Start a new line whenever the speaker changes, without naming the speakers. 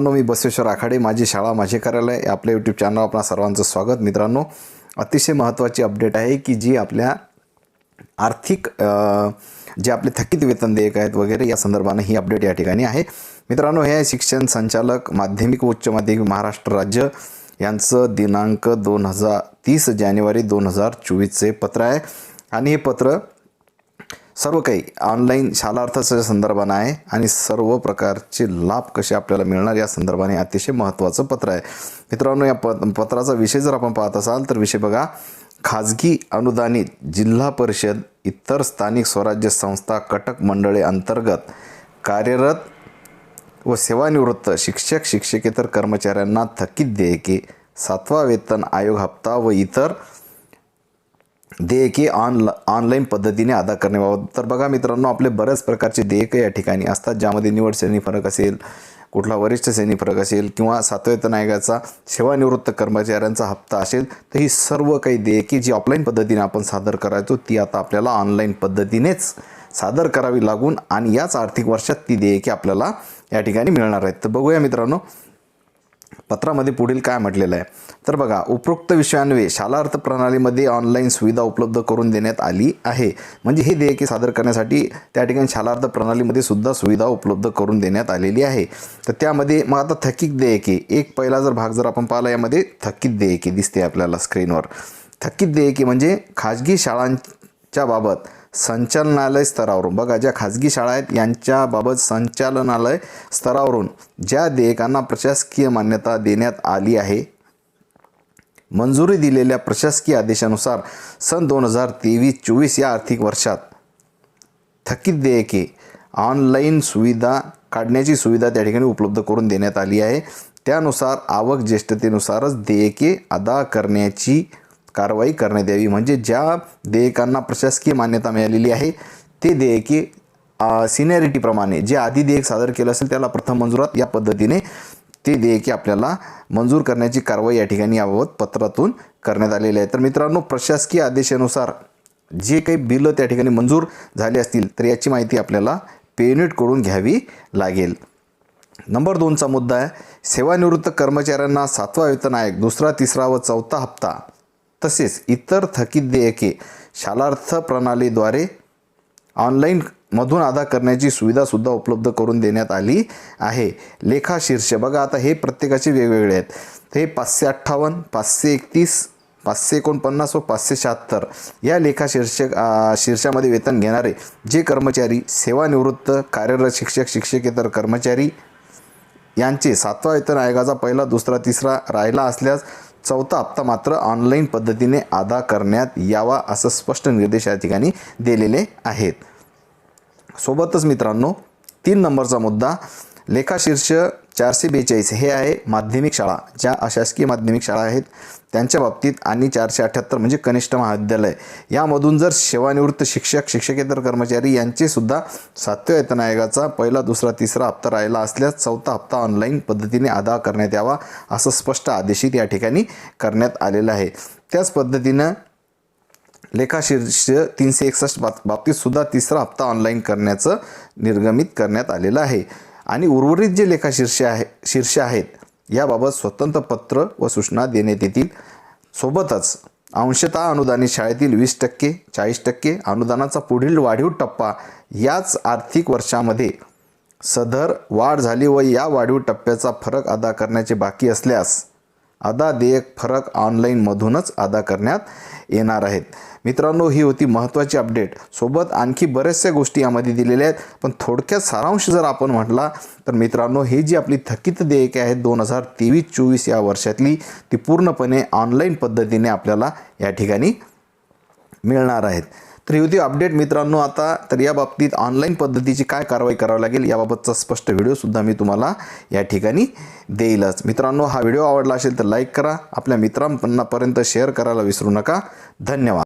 मित्रांनो मी बसवेश्वर आखाडे माझी शाळा माझे कार्यालय आपल्या यूट्यूब चॅनल आपणा सर्वांचं स्वागत. मित्रांनो अतिशय महत्त्वाची अपडेट आहे की जी आपल्या आर्थिक जे आपले थकीत वेतन देयक आहेत वगैरे या संदर्भानं ही अपडेट या ठिकाणी आहे. मित्रांनो हे आहे शिक्षण संचालक माध्यमिक व उच्च माध्यमिक महाराष्ट्र राज्य यांचं दिनांक दोन हजार तीस जानेवारी दोन हजार चोवीसचे पत्र आहे. आणि हे पत्र सर्व काही ऑनलाईन शालार्थाच्या संदर्भानं आहे आणि सर्व प्रकारचे लाभ कसे आपल्याला मिळणार या संदर्भाने अतिशय महत्त्वाचं पत्र आहे. मित्रांनो या प पत्राचा विषय जर आपण पाहत असाल तर विषय बघा खाजगी अनुदानित जिल्हा परिषद इतर स्थानिक स्वराज्य संस्था कटक मंडळे अंतर्गत कार्यरत व सेवानिवृत्त शिक्षक शिक्षकेतर कर्मचाऱ्यांना थकीत देयके सातवा वेतन आयोग हप्ता व इतर देयके ऑन ऑनलाईन पद्धतीने अदा करण्याबाबत. तर बघा मित्रांनो आपले बऱ्याच प्रकारचे देयक या ठिकाणी असतात ज्यामध्ये निवड श्रेणी फरक असेल कुठला वरिष्ठ श्रेणी फरक असेल किंवा सातवेतन आयोगाचा सेवानिवृत्त कर्मचाऱ्यांचा हप्ता असेल तर ही सर्व काही देयके जी ऑफलाईन पद्धतीने आपण सादर करायचो ती आता आपल्याला ऑनलाईन पद्धतीनेच सादर करावी लागून आणि याच आर्थिक वर्षात ती देयके आपल्याला या ठिकाणी मिळणार आहेत. तर बघूया मित्रांनो पत्रामध्ये पुढील काय म्हटलेलं आहे? तर बघा उपरोक्त विषयान्वये शालार्थ प्रणालीमध्ये ऑनलाईन सुविधा उपलब्ध करून देण्यात आली आहे. म्हणजे हे देयके सादर करण्यासाठी त्या ठिकाणी शालार्थ प्रणालीमध्ये सुद्धा सुविधा उपलब्ध करून देण्यात आलेली आहे. तर त्यामध्ये मग आता थकीत देयके एक पहिला जर भाग जर आपण पाहिला यामध्ये थकीत देयके दिसते आपल्याला स्क्रीनवर थकीत देयके म्हणजे खाजगी शाळांच्या बाबत संचालनालय स्तरावरून. बघा ज्या खाजगी शाळा आहेत यांच्याबाबत संचालनालय स्तरावरून ज्या देयकांना प्रशासकीय मान्यता देण्यात आली आहे मंजुरी दिलेल्या प्रशासकीय आदेशानुसार सन दोन हजार तेवीस चोवीस या आर्थिक वर्षात थकीत देयके ऑनलाईन सुविधा काढण्याची सुविधा त्या ठिकाणी उपलब्ध करून देण्यात आली आहे. त्यानुसार आवक ज्येष्ठतेनुसारच देयके अदा करण्याची कारवाई करण्यात यावी. म्हणजे ज्या देयकांना प्रशासकीय मान्यता मिळालेली आहे ते देयके सिनियरिटीप्रमाणे जे आधी देयक सादर केलं असेल त्याला प्रथम मंजुरात या पद्धतीने ते देयके आपल्याला मंजूर करण्याची कारवाई या ठिकाणी याबाबत पत्रातून करण्यात आलेली आहे. तर मित्रांनो प्रशासकीय आदेशानुसार जे काही बिलं त्या ठिकाणी मंजूर झाले असतील तर याची माहिती आपल्याला पेयुनिटकडून घ्यावी लागेल. नंबर दोनचा मुद्दा आहे सेवानिवृत्त कर्मचाऱ्यांना सातवा वेतन आयोग दुसरा तिसरा व चौथा हप्ता. तसेच इतर थकीत देयके शालार्थ प्रणालीद्वारे ऑनलाईन मधून अदा करण्याची सुविधासुद्धा उपलब्ध करून देण्यात आली आहे. लेखा शीर्ष बघा आता हे प्रत्येकाचे वेगवेगळे आहेत. हे पाचशे अठ्ठावन्न पाचशे एकतीस पाचशे एकोणपन्नास व पाचशे शहात्तर या लेखा शीर्षक शीर्षामध्ये वेतन घेणारे जे कर्मचारी सेवानिवृत्त कार्यरत शिक्षक शिक्षकेतर कर्मचारी यांचे सातवा वेतन आयोगाचा पहिला दुसरा तिसरा राहिला असल्यास चौथा हप्ता मात्र ऑनलाईन पद्धतीने अदा करण्यात यावा असं स्पष्ट निर्देश या ठिकाणी दिलेले आहेत. सोबतच मित्रांनो तीन नंबरचा मुद्दा लेखाशीर्ष चारशे बेचाळीस हे आहे माध्यमिक शाळा ज्या अशासकीय माध्यमिक शाळा आहेत. त्यांच्या बाबतीत आणि चारशे अठ्ठ्याहत्तर म्हणजे कनिष्ठ महाविद्यालय. यामधून जर सेवानिवृत्त शिक्षक शिक्षकेतर कर्मचारी यांचेसुद्धा सातव्या वेतन आयोगाचा पहिला दुसरा तिसरा हप्ता राहिला असल्यास चौथा हप्ता ऑनलाईन पद्धतीने अदा करण्यात यावा असं स्पष्ट आदेशित या ठिकाणी करण्यात आलेलं आहे. त्याच पद्धतीनं लेखाशीर्ष तीनशे एकसष्ट बाब बाबतीत सुद्धा तिसरा हप्ता ऑनलाईन करण्याचं निर्गमित करण्यात आलेलं आहे. आणि उर्वरित जे लेखाशीर्ष आहे शीर्ष आहेत याबाबत स्वतंत्र पत्र व सूचना देण्यात येतील. सोबतच अंशतः अनुदानित शाळेतील वीस टक्के चाळीस टक्के अनुदानाचा पुढील वाढीव टप्पा याच आर्थिक वर्षामध्ये सदर वाढ झाली व या वाढीव टप्प्याचा फरक अदा करण्याचे बाकी असल्यास अदा देयक फरक ऑनलाईनमधूनच अदा करण्यात येणार आहेत. मित्रांनो ही होती महत्त्वाची अपडेट. सोबत आणखी बऱ्याचशा गोष्टी यामध्ये दिलेल्या आहेत पण थोडक्यात सारांश जर आपण म्हटला तर मित्रांनो ही जी आपली थकीत देयके आहेत दोन हजार तेवीस चोवीस या वर्षातली ती पूर्णपणे ऑनलाईन पद्धतीने आपल्याला या ठिकाणी मिळणार आहेत. तर ही होती अपडेट. मित्रांनो आता तर या बाबतीत ऑनलाईन पद्धतीची काय कारवाई करावी लागेल याबाबतचा स्पष्ट व्हिडिओसुद्धा मी तुम्हाला या ठिकाणी देईलच. मित्रांनो हा व्हिडिओ आवडला असेल तर लाईक करा. आपल्या मित्रांपर्यंत शेअर करायला विसरू नका. धन्यवाद.